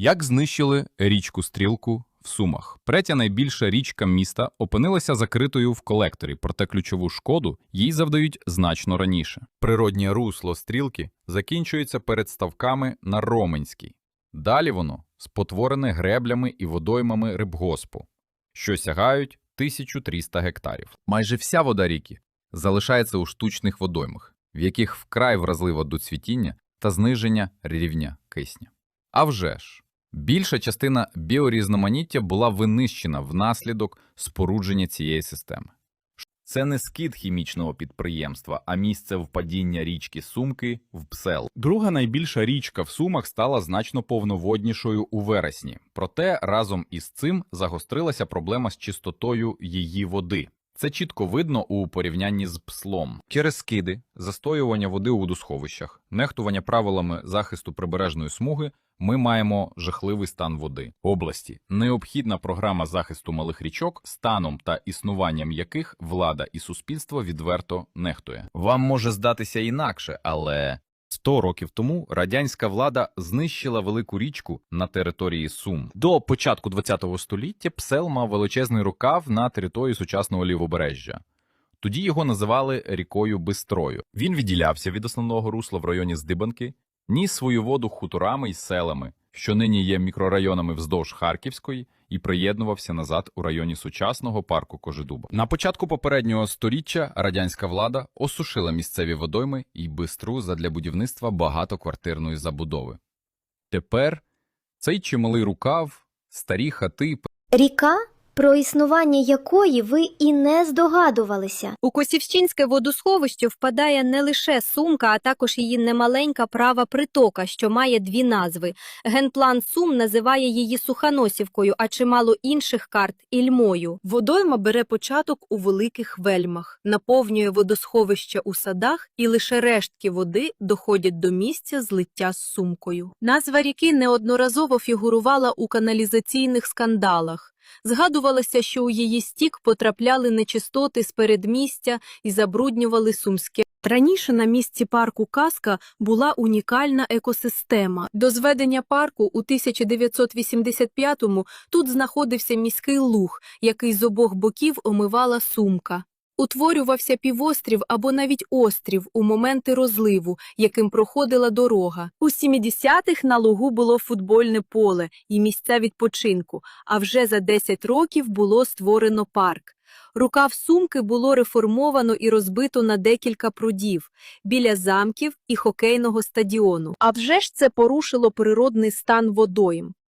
Як знищили річку Стрілку в Сумах? Третя найбільша річка міста опинилася закритою в колекторі, проте ключову шкоду їй завдають значно раніше. Природнє русло стрілки закінчується перед ставками на Роменській. Далі воно спотворене греблями і водоймами рибгоспу, що сягають 1300 гектарів. Майже вся вода ріки залишається у штучних водоймах, в яких вкрай вразливо до цвітіння та зниження рівня кисня. А вже ж, більша частина біорізноманіття була винищена внаслідок спорудження цієї системи. Це не скид хімічного підприємства, а місце впадіння річки Сумки в Псел. Друга найбільша річка в Сумах стала значно повноводнішою у вересні. Проте разом із цим загострилася проблема з чистотою її води. Це чітко видно у порівнянні з пслом. Через скиди, застоювання води у водосховищах, нехтування правилами захисту прибережної смуги, ми маємо жахливий стан води області. Необхідна програма захисту малих річок, станом та існуванням яких влада і суспільство відверто нехтує. Вам може здатися інакше, але 100 років тому радянська влада знищила велику річку на території Сум. До початку ХХ століття Псел мав величезний рукав на території сучасного лівобережжя. Тоді його називали рікою Бистрою. Він відділявся від основного русла в районі Здибанки, ніс свою воду хуторами й селами, що нині є мікрорайонами вздовж Харківської, і приєднувався назад у районі сучасного парку Кожедуба. На початку попереднього сторіччя радянська влада осушила місцеві водойми і бистру задля будівництва багатоквартирної забудови. Тепер цей чималий рукав, старі хати Ріка, про існування якої ви і не здогадувалися. У Косівщинське водосховище впадає не лише Сумка, а також її немаленька права притока, що має дві назви. Генплан Сум називає її Суханосівкою, а чимало інших карт Ільмою. Водойма бере початок у великих вельмах, наповнює водосховище у садах, і лише рештки води доходять до місця злиття з сумкою. Назва ріки неодноразово фігурувала у каналізаційних скандалах. Згадувалося, що у її стік потрапляли нечистоти з передмістя і забруднювали сумське. Раніше на місці парку Казка була унікальна екосистема. До зведення парку у 1985-му тут знаходився міський луг, який з обох боків омивала сумка. Утворювався півострів або навіть острів у моменти розливу, яким проходила дорога. У 70-х на лугу було футбольне поле і місця відпочинку, а вже за 10 років було створено парк. Рукав сумки було реформовано і розбито на декілька прудів біля замків і хокейного стадіону. А вже ж це порушило природний стан водойм.